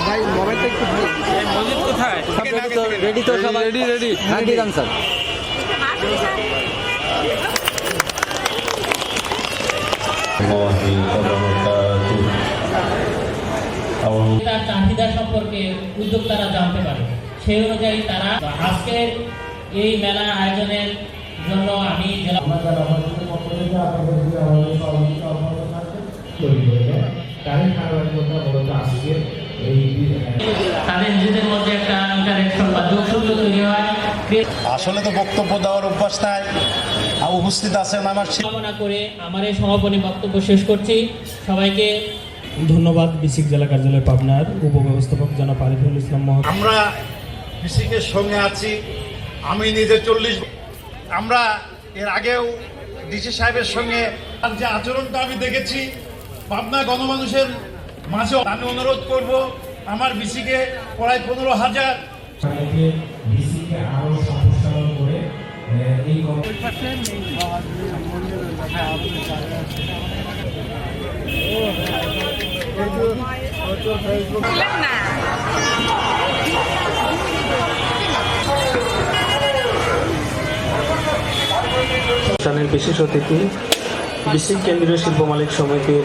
ভাই মোবাইলটা চাহিদা সম্পর্কে উদ্যোক্তারা জানতে পারে। সেই অনুযায়ী তারা আজকের এই মেলা আয়োজনের জন্য আমি জেলা তাদের নিজেদের মধ্যে একটা ইন্টারেকশন বা যোগসূত্র তৈরি হয়। আসলে তো বক্তব্য দেওয়ার অভ্যাস নাই। উপস্থিত আছেন আমার কামনা করে আমার এই সমাপনী বক্তব্য শেষ করছি। সবাইকে ধন্যবাদ বিসিক জেলা কার্যালয় পাবনার উপব্যবস্থাপক জনাব আরিফুল ইসলাম আমরা কৃষিকের সঙ্গে আছি। আমি নিজে চল্লিশ আমরা এর আগেও ডিসি সাহেবের সঙ্গে তার যে আচরণটা আমি দেখেছি পাবনা গণমানুষের মাঝে আমি অনুরোধ করব আমার বিসিকে প্রায় পনেরো হাজার। বিসিকে অনুষ্ঠানের বিশেষ অতিথি বিসিক কেন্দ্রীয় শিল্প মালিক সমিতির